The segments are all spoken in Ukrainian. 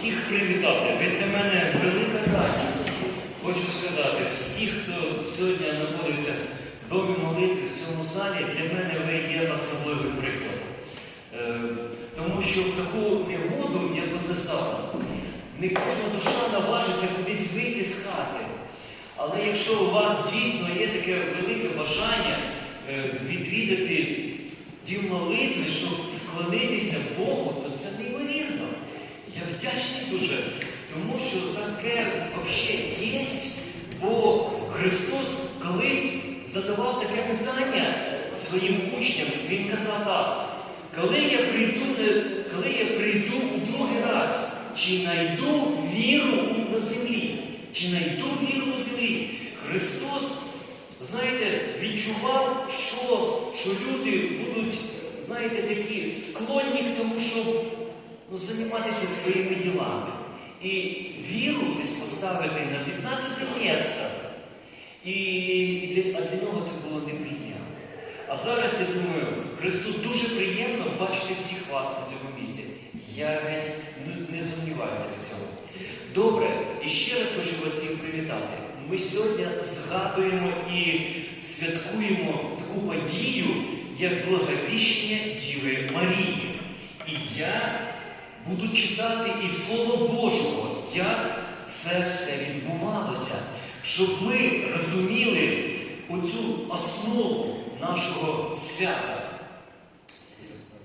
всіх привітати. Ви для мене велика радість. Хочу сказати, всі, хто сьогодні знаходиться в домі молитви в цьому залі, для мене ви є особливий приклад. Е, Тому що в таку негоду, як оце зараз, не кожна душа наважиться кудись вийти з хати. Але якщо у вас дійсно є таке велике бажання е, відвідати дім молитви, щоб вклонитися Богу, то це неймовірно. Я вдячний дуже, тому що таке взагалі є, бо Христос колись задавав таке питання своїм учням. Він казав так, коли я прийду, коли я прийду у другий раз, чи знайду віру на землі? Чи знайду віру на землі? Христос, знаєте, відчував, що, що люди будуть, знаєте, такі склонні к тому, щоб ну, займатися своїми ділами. І віру десь поставити на 15 місце. І а для нього це було неприємно. А зараз я думаю, Христу дуже приємно бачити всіх вас на цьому місці. Я геть не, не сумніваюся в цьому. Добре, і ще раз хочу вас всіх привітати. Ми сьогодні згадуємо і святкуємо таку подію, як благовіщення Діви Марії. І я буду читати із Слова Божого, як це все відбувалося, щоб ми розуміли оцю основу нашого свята.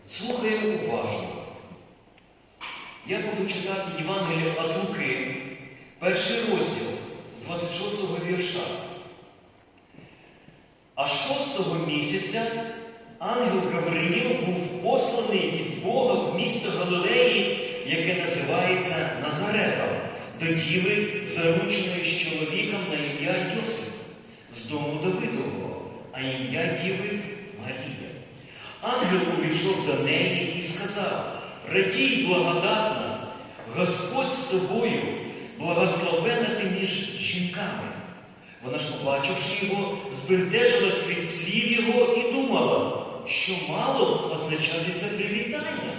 Слухаємо уважно. Я буду читати Євангеліє від Луки, перший розділ з 26-го вірша. А шостого місяця ангел Гавриїл був посланий від Бога в місто яке називається Назаретом, до діви, зарученої з чоловіком на ім'я Йосип, з дому Давидового, а ім'я діви Марія. Ангел увійшов до неї і сказав: Радій, благодатна, Господь з тобою, благословена ти між жінками. Вона ж, побачивши його, збентежилась від слів його і думала, що мало означати це привітання.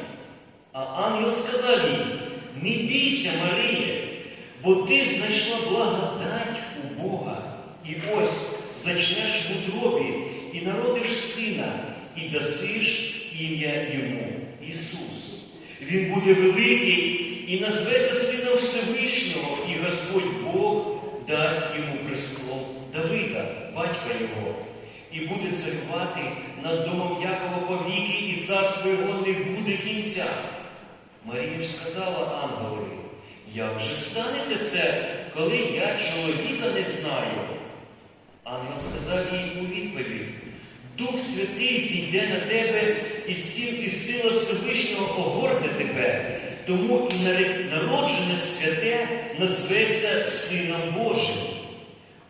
А ангел сказав їй, не бійся, Марія, бо ти знайшла благодать у Бога. І ось зачнеш в утробі і народиш сина, і дасиш ім'я йому Ісус. Він буде великий і назветься Сином Всевишнього, і Господь Бог дасть йому престол Давида, батька його, і буде царювати над домом Якова повіки, і царство його не буде кінця. Марія ж сказала ангелові, як же станеться це, коли я чоловіка не знаю? Ангел сказав їй у відповідь, Дух Святий зійде на тебе, і сил, і сила Всевишнього огорне тебе, тому і народжене святе назветься Сином Божим.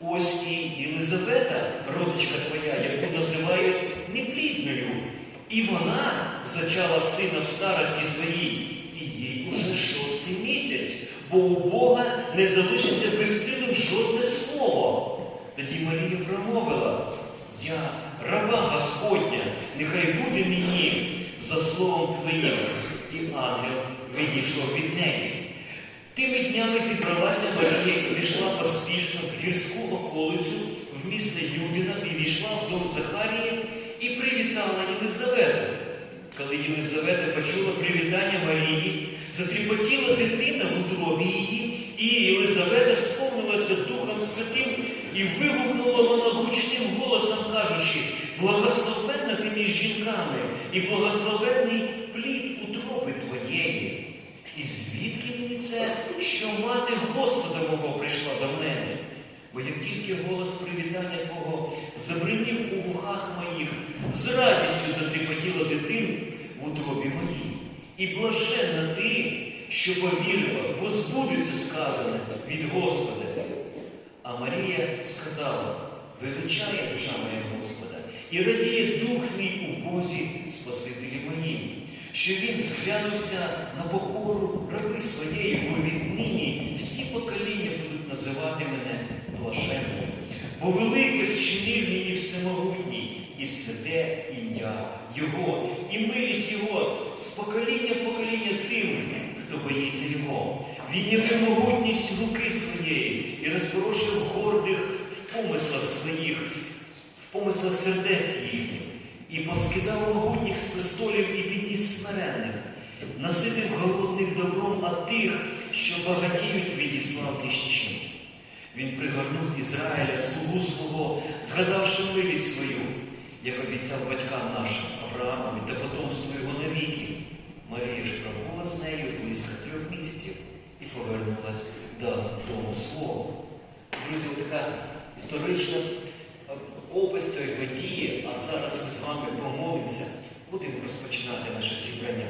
Ось і Єлизавета, родичка твоя, яку називають неплідною, і вона зачала сина в старості своїй, і їй уже шостий місяць, бо у Бога не залишиться безсилим жодне слово. Тоді Марія промовила, я раба Господня, нехай буде мені за словом Твоїм. І ангел відійшов від неї. Тими днями зібралася Марія і війшла поспішно в гірську околицю в місто Юдина і війшла в дом Захарії і привітала Єлизавету. Коли Єлизавета почула привітання Марії, затріпотіла дитина в утробі її, і Єлизавета сповнилася Духом Святим і вигукнула вона гучним голосом, кажучи, благословенна ти між жінками, і благословенний плід утроби твоєї. І звідки мені це, що мати Господа мого прийшла до мене? Бо як тільки голос привітання Твого забринів у вухах моїх, з радістю затріпотіла дитин в утробі моїй. І блаженна ти, що повірила, бо збудеться сказане від Господа. А Марія сказала, величає душа моя Господа, і радіє дух мій у Бозі Спасителі моїм, що він зглянувся на покору раби своєї, бо віднині всі покоління будуть називати мене блаженною. Бо велике вчинив мені всемогутній і святе ім'я Його, і милість Його з покоління в покоління тим, хто боїться Його. Він явив могутність руки своєї і розпорошив гордих в помислах своїх, в помислах сердець їхніх, і поскидав могутніх з престолів і підніс смиренних, наситив голодних добром, а тих, що багатіють, відіслав нищим. Він пригорнув Ізраїля, слугу свого, згадавши милість свою, як обіцяв батькам нашим Авраамові та потомству його навіки. Марія ж пробула з нею близько трьох місяців і повернулась до дому свого. Друзі, така історична е, опис цієї події, а зараз ми з вами помолимося, будемо розпочинати наше зібрання.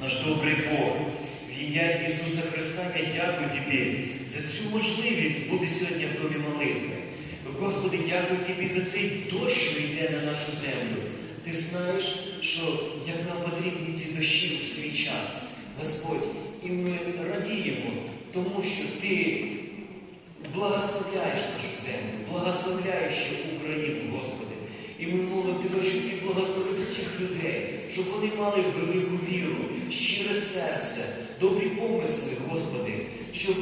Наш добрий Бог, в ім'я Ісуса Христа я дякую Тобі за цю можливість бути сьогодні в домі молитви. Господи, дякую Тобі за цей дощ, що йде на нашу землю. Ти знаєш, що як нам потрібні ці дощі в свій час, Господь, і ми радіємо, тому що Ти благословляєш нашу землю, благословляєш Україну, Господи. І ми молимо Тебе, щоб Ти благословив всіх людей, щоб вони мали велику віру, щире серце, добрі помисли, Господи, щоб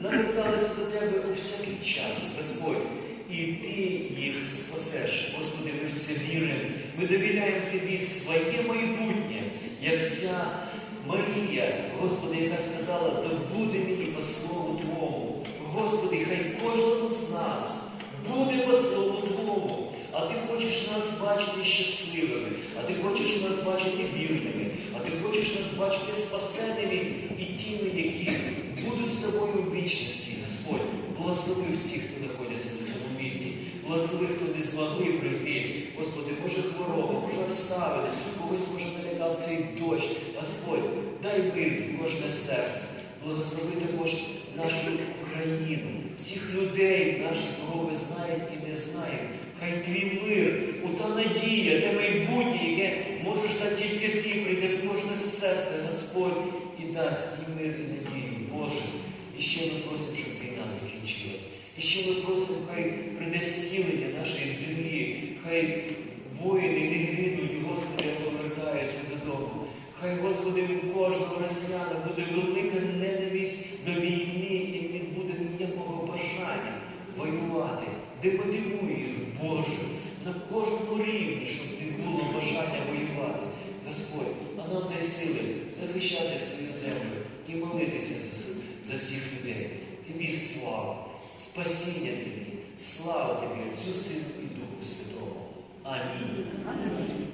навикалися до Тебе у всякий час, Господь. І Ти їх спасеш. Господи, ми в це віримо. Ми довіряємо Тобі своє майбутнє, як ця Марія, Господи, яка сказала, да буде мені по слову Твому. Господи, хай кожному з нас буде по слову Твому. А ти хочеш нас бачити щасливими, а ти хочеш нас бачити вірними, а ти хочеш нас бачити спасеними і тими, які будуть з тобою в вічності, Господь. Благослови всіх, хто знаходиться на цьому місці. Благослови, хто не змогли прийти. Господи, може хвороба, може обставини, когось може налякав цей дощ. Господь, дай мир в кожне серце. Благослови також нашу Україну, всіх людей, наших, кого ви знаєте і не знаєте. Хай твій мир, ота надія, те майбутнє, яке можеш дати тільки ти, прийде в кожне серце, Господь, і дасть і мир, і надію. І ще ми просимо, щоб війна закінчилась. І ще ми просимо, хай прийде зцілення нашої землі, хай воїни не гинуть, Господи, повертаються додому. Хай, Господи, у кожного росіяна буде велика ненависть до війни і не буде ніякого бажання воювати. Демотивуй їх, Боже, на кожному рівні, щоб не було бажання воювати. Господь, а нам дай сили захищати свою землю і молитися за, за всіх людей. Тобі слава, спасіння тобі, слава тобі, Отцю Сину і Духу Святому. Амінь.